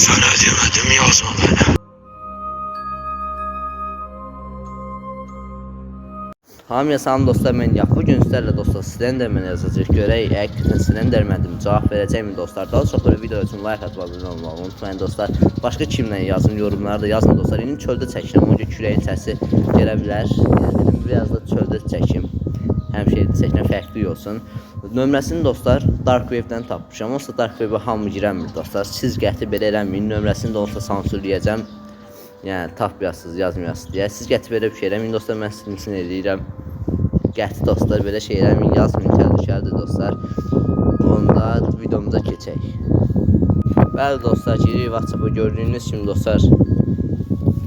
Sana demedim yazma bana. Hamıya salam dostlar, mən Yakup. Bu gün dostlar Slenderman yazacağıq. Görək həqiqətən Slenderman'dim. Cavab verəcəkmi dostlar? Daha çox böyle video üçün like atıb abunə olmağı unutmayın dostlar. Başqa kimlə yazın yorumlarda yazın dostlar. İndi çöldə çəkirəm. Onca küləyin səsi gələ bilər. Yəni dedim biraz da çöldə çəkim. Həmişə çəkilən fərqli olsun. Nömrəsini dostlar Dark Wave-dən tapmışam. Onsuz da Dark Wave-ə hamı girəmir dostlar. Siz gətirib belə eləməyin. Nömrəsini də onsuz da sansürləyəcəm. Yəni tapmayasınız, yazmayasınız deyə. Siz gətirib belə bir şey dostlar. Mən sizin eləyirəm. Gətir dostlar belə şey eləməyin, yazmayın təhlükəlidir dostlar. Onda videomuza keçək. Bəli dostlar, giririk WhatsApp-a gördüyünüz kimi dostlar.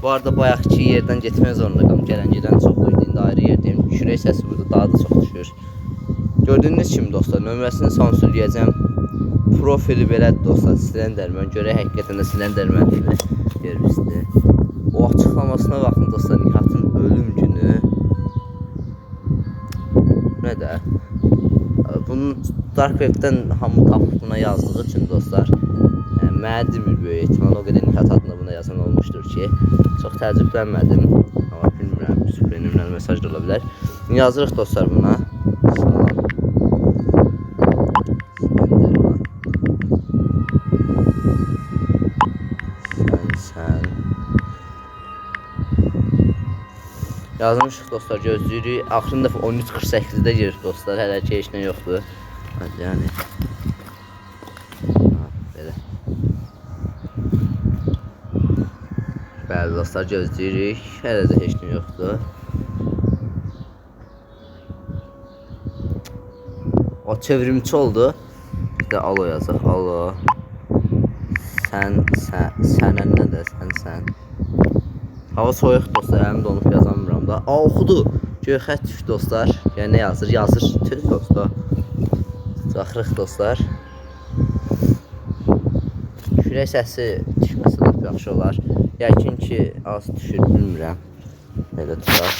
Bu arada bayaqki yerdən getmək zorunda qalım. Gələn yerdən çox idi. İndi ayrı yerdəyim. Kürək səsi burada daha da çox düşür. Gördüyünüz kimi dostlar, nömrəsini sansürləyəcəm. Profili belədir dostlar, Slenderman. Görək həqiqətən də Slenderman-dır. Görmüşdür. O açıqlamasına baxın dostlar, Nihat'ın ölüm günü. Ne də? Bunu Dark Web'dən hamı tapıb buna yazdığı üçün dostlar. Mənə demir böyük ehtimal o qədər Nihat adına buna yazan olmuşdur ki, çox təəccüblənmədim. Amma bilmirəm, süprenimdən mesaj da ola. Yazırıq dostlar buna. Yazmışıq dostlar, gözləyirik. Axırıncı dəfə 13.48-də girir dostlar, hələ ki heç nə yoxdur. Yəni. Ha. Bəli dostlar, gözləyirik. Hələ də heç nə yoxdur. O çevrimçi oldu. Bir də alo yazaq. Alo. Sən, sən, sənə nə də sən, sən. Hava soyuq dostlar, əlim donub yazamıram da. Aa oxudu. Göy xətt düşdü dostlar. Yəni nə yazır? Yazır. Tüh dostlar. Baxırıq dostlar. Kürək səsi düşməsə lap yaxşı olar. Yəqin ki, az düşür, bilmirəm. Belə tutaq.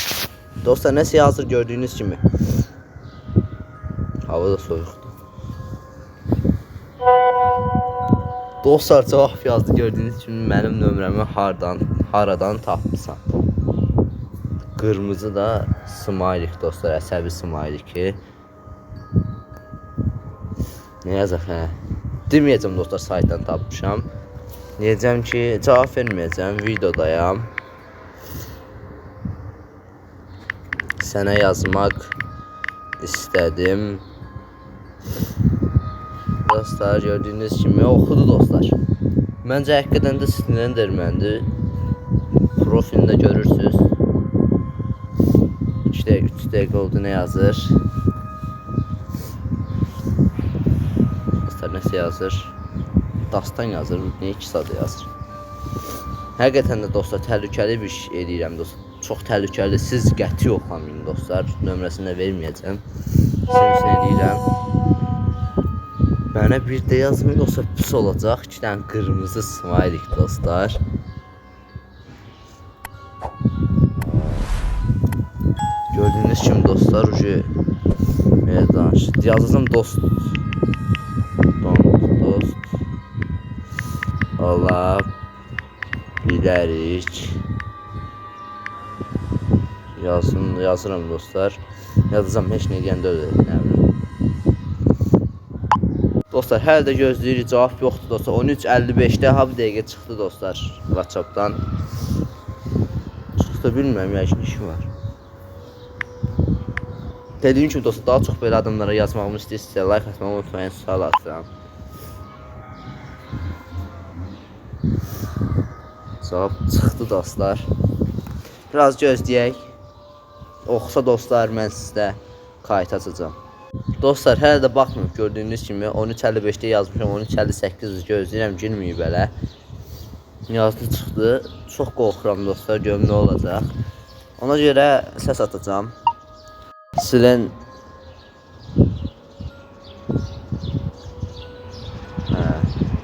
Dostlar, nəsə yazır gördüyünüz kimi. Hava da soyuqdur. Dostlar cavab yazdı gördüyünüz kimi mənim nömrəmi hardan, haradan tapmısan. Qırmızı da smiley dostlar, əsəbi smiley ki. Nə yazaq hə? Deməyəcəm dostlar, saytdan tapmışam. Deyəcəm ki, cavab verməyəcəm, videodayam. Sənə yazmaq istədim. Dostlar gördüyünüz kimi oxudu dostlar. Məncə həqiqətən də Slenderman'dir. Profilində görürsüz. 3 dəqiqə, 3 dəqiqə oldu nə yazır? Dostlar nəsə yazır? Dastan yazır, niyə 2 saat yazır? Həqiqətən də dostlar təhlükəli bir iş edirəm dostlar. Çox təhlükəli. Siz qəti yoxlamayın dostlar. Nömrəsini də verməyəcəm. Sizin üçün edirəm. Mənə bir də yazmayın, yoxsa pis olacaq. İki dənə qırmızı smiley dostlar. Gördüyünüz kimi dostlar, ucu belə danış. Yazacağım dost. Dost, dost. Ola bilərik. Yazın, yazıram dostlar. Yazacağım, heç nə deyəndə nə bilim. Dostlar hələ də gözləyirik cavab yoxdur dostlar. 13:55-də ha bir dəqiqə çıxdı dostlar WhatsApp-dan. Çıxdı bilmirəm yəqin işim var. Dediyim kimi dostlar daha çox belə adamlara yazmağımı istəyirsinizsə like atmağı unutmayın. Sağ olasın. Cavab çıxdı dostlar. Biraz gözləyək. Oxusa dostlar mən sizdə kayıt açacağam. Dostlar hələ də baxmıyorum gördüyünüz kimi 13.55-də yazmışam 13.58 gözləyirəm girməyib belə. Yazdı çıxdı. Çox qorxuram dostlar görüm nə olacaq. Ona görə səs atacağam.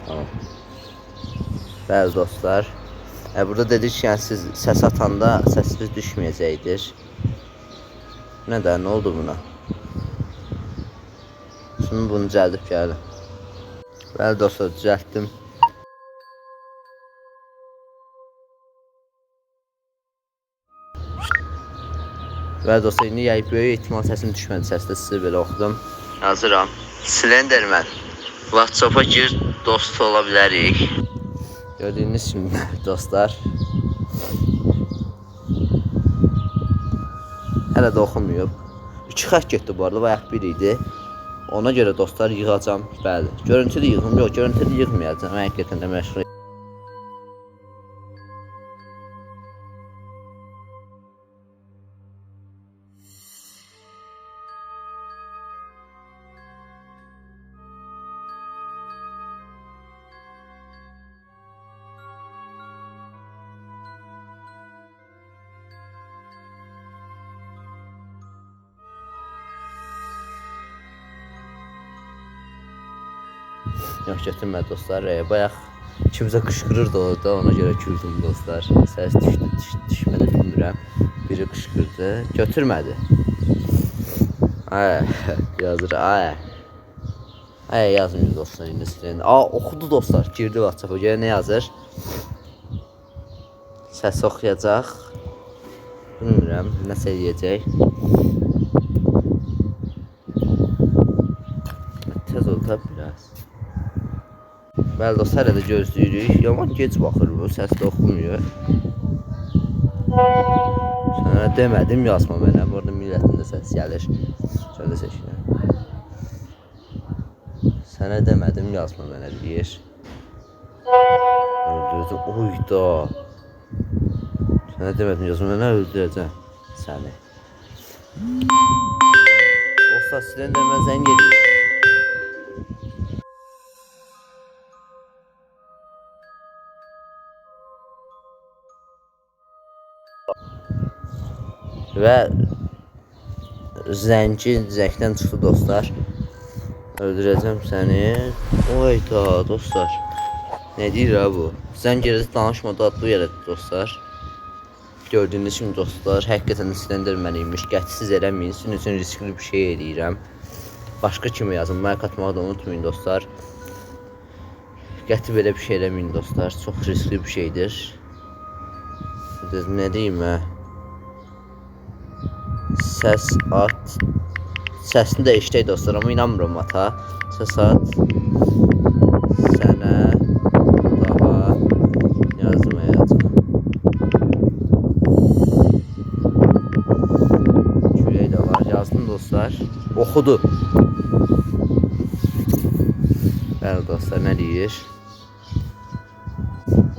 Tamam. Bəli dostlar. E, burada dedik ki, yəni siz səs atanda səsiniz düşməyəcəkdir. Nə də, nə oldu buna? Şimdi bunu düzəldib gəldim. Bəli dostlar, düzəltdim. Və dostlar indi yayıb böyük ehtimal səsim düşmədi səsdə sizə belə oxudum. Hazıram. Slenderman. WhatsApp-a gir, dost ola bilərik. Gördüyünüz kimi dostlar. Hələ də oxunmayıb. 2 xətt getdi bu arada, bayaq 1 idi. Ona görə dostlar yığacam. Bəli. Görüntülü yığım, yox, görüntülü yığmayacağam. Həqiqətən də məşğul. Yox, götürmə dostlar. E, bayaq kimsə qışqırırdı orada, ona görə güldüm dostlar. Səs düşdü, düş, düşmədi bilmirəm. Biri qışqırdı, götürmədi. Ay, yazır, ay. Ay yazmıyor dostlar indi silən. Aa, oxudu dostlar. Girdi WhatsApp-a. Görə nə yazır? Səs oxuyacaq. Bilmirəm, nəsə eləyəcək. Tez ol da biraz. Bəli dostlar, hələ də gözləyirik. Yaman gec baxır bu, səs də oxumuyor. Sənə demədim yazma mənə. Bu arada millətin də səs gəlir. Şöyle seçirəm. Sənə demədim yazma mənə deyir. Öldürdüm. Oyda. Sənə demədim yazma mənə öldürəcəm səni. Dostlar, sizdən də mən zəng edir. Və zənci zəkdən çıxdı dostlar. Öldürəcəm səni. Oyda dostlar. Nə deyir ha bu? Zəng gəldi danışmadı adlı yerə dostlar. Gördüyünüz kimi dostlar, həqiqətən siləndirmən imiş. Qətsiz eləməyin. Sizin üçün riskli bir şey eləyirəm. Başqa kimə yazın, like atmağı da unutmayın dostlar. Qəti belə bir şey eləməyin dostlar. Çox riskli bir şeydir. Nə deyim hə? Səs at. Səsini də eşitək dostlar, amma inanmıram ata. Səs at. Sənə daha yazmayacağam. Külək də var, yazdım dostlar. Oxudu. Bəli dostlar, nə deyir?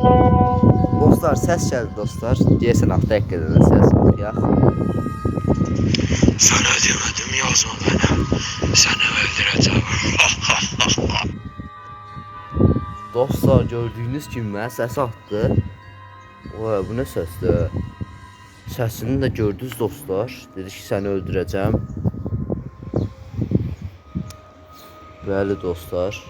Dostlar, səs gəldi dostlar. Deyəsən altı həqiqətən də səs oxuyaq. Sana demedim yazma bana. Seni öldüreceğim. Dostlar gördüyünüz kimi mənə səs atdı. Vay bu nə səsdir? Səsini də gördünüz dostlar. Dedi ki səni öldürəcəm. Bəli dostlar.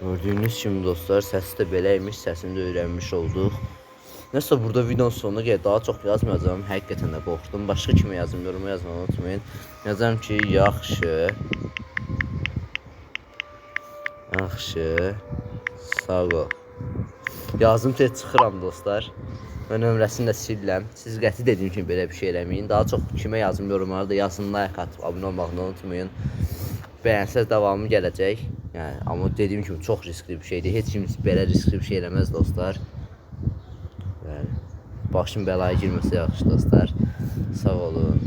Gördüyünüz kimi dostlar səsi də beləymiş, səsini də öyrənmiş olduq. Nəsə burada videonun sonuna gəlir. Daha çox yazmayacağam. Həqiqətən də qorxdum. Başqa kimə yazım, yoruma yazmağı unutmayın. Yazarım ki, yaxşı. Yaxşı. Sağ ol. Yazım tez çıxıram dostlar. Mən nömrəsini də silirəm. Siz qəti dediyim kimi belə bir şey eləməyin. Daha çox kimə yazım yorumlarda da yazın, like atıb abunə olmağı da unutmayın. Bəyənsəz davamı gələcək. Yəni amma dediyim kimi çox riskli bir şeydir. Heç kim belə riskli bir şey eləməz dostlar. Başım bəlaya girməsə yaxşı dostlar. Sağ olun.